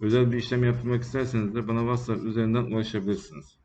özel bir işlem yaptırmak isterseniz de bana WhatsApp üzerinden ulaşabilirsiniz.